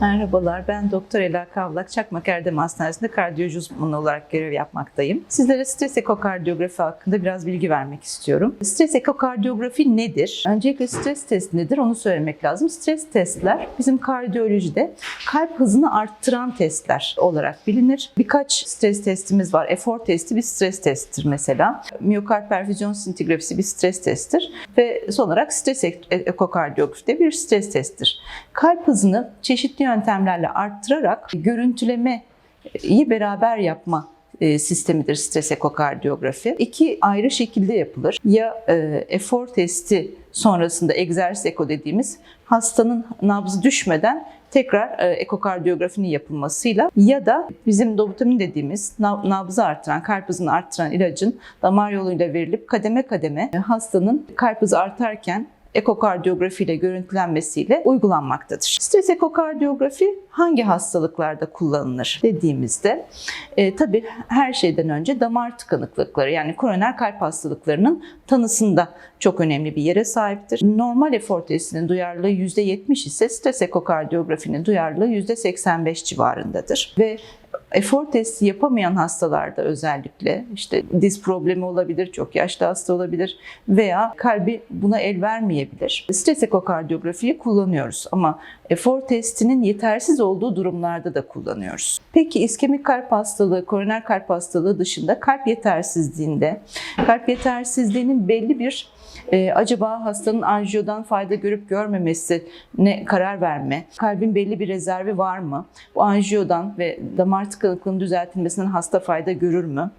Merhabalar, ben Doktor Ela Kavlak, Çakmak Erdem Hastanesi'nde kardiyoloji uzmanı olarak görev yapmaktayım. Sizlere stres ekokardiyografi hakkında biraz bilgi vermek istiyorum. Stres ekokardiyografi nedir? Öncelikle stres test nedir onu söylemek lazım. Stres testler bizim kardiyolojide kalp hızını arttıran testler olarak bilinir. Birkaç stres testimiz var. Efor testi bir stres testtir mesela. Miyokard perfüzyon sintigrafisi bir stres testtir. Ve son olarak stres ek- ekokardiyografi de bir stres testtir. Kalp hızını çeşitli yöntemlerle arttırarak görüntülemeyi beraber yapma e, sistemidir stres ekokardiyografi. İki ayrı şekilde yapılır. Ya e, efor testi sonrasında egzersiz eko dediğimiz hastanın nabzı düşmeden tekrar e, ekokardiyografinin yapılmasıyla ya da bizim dobutamin dediğimiz nabzı arttıran, kalp hızını arttıran ilacın damar yoluyla verilip kademe kademe hastanın kalp hızı artarken ekokardiyografi ile görüntülenmesiyle uygulanmaktadır. Stres ekokardiyografi hangi hastalıklarda kullanılır dediğimizde e, tabii her şeyden önce damar tıkanıklıkları yani koroner kalp hastalıklarının tanısında çok önemli bir yere sahiptir. Normal efor testinin duyarlılığı %70 ise stres ekokardiyografinin duyarlılığı %85 civarındadır. Ve efor testi yapamayan hastalarda özellikle işte diz problemi olabilir, çok yaşlı hasta olabilir veya kalbi buna el vermeyebilir. Stres ekokardiyografiyi kullanıyoruz ama efor testinin yetersiz olduğu durumlarda da kullanıyoruz. Peki iskemik kalp hastalığı, koroner kalp hastalığı dışında kalp yetersizliğinde, kalp yetersizliğinin belli bir e, acaba hastanın anjiyodan fayda görüp görmemesine karar verme, kalbin belli bir rezervi var mı? Bu anjiyodan ve damar tıkanıklığının düzeltilmesinden hasta fayda görür mü?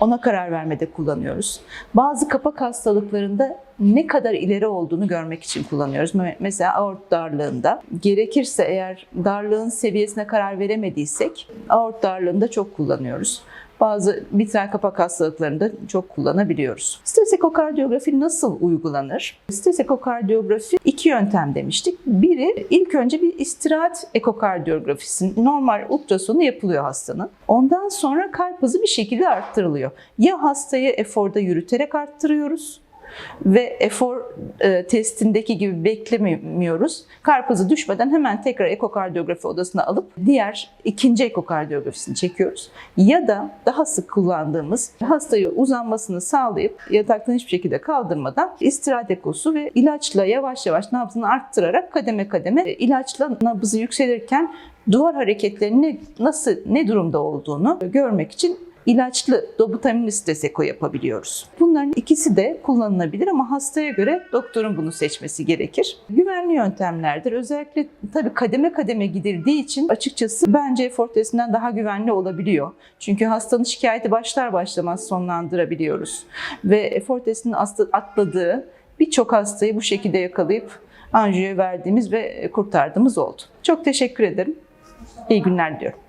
Ona karar vermede kullanıyoruz. Bazı kapak hastalıklarında ne kadar ileri olduğunu görmek için kullanıyoruz. Me- Mesela aort darlığında gerekirse eğer darlığın seviyesine karar veremediysek aort darlığında çok kullanıyoruz. Bazı mitral kapak hastalıklarında çok kullanabiliyoruz. Stres ekokardiyografi nasıl uygulanır? Stres ekokardiyografi iki yöntem demiştik. Biri ilk önce bir istirahat ekokardiyografisi. Normal ultrasonu yapılıyor hastanın. Ondan sonra kalp hızı bir şekilde arttırılıyor. Ya hastayı eforda yürüterek arttırıyoruz ve efor e, testindeki gibi beklemiyoruz. Kalp hızı düşmeden hemen tekrar ekokardiyografi odasına alıp diğer ikinci ekokardiyografisini çekiyoruz. Ya da daha sık kullandığımız hastayı uzanmasını sağlayıp yataktan hiçbir şekilde kaldırmadan istirahat ekosu ve ilaçla yavaş yavaş nabzını arttırarak kademe kademe e, ilaçla nabzı yükselirken duvar hareketlerinin nasıl ne durumda olduğunu görmek için ilaçlı dobutaminli stres eko yapabiliyoruz. Bunların ikisi de kullanılabilir ama hastaya göre doktorun bunu seçmesi gerekir. Güvenli yöntemlerdir. Özellikle tabii kademe kademe gidildiği için açıkçası bence efor testinden daha güvenli olabiliyor. Çünkü hastanın şikayeti başlar başlamaz sonlandırabiliyoruz. Ve efor testinin atladığı birçok hastayı bu şekilde yakalayıp anjiyoya verdiğimiz ve kurtardığımız oldu. Çok teşekkür ederim. İyi günler diliyorum.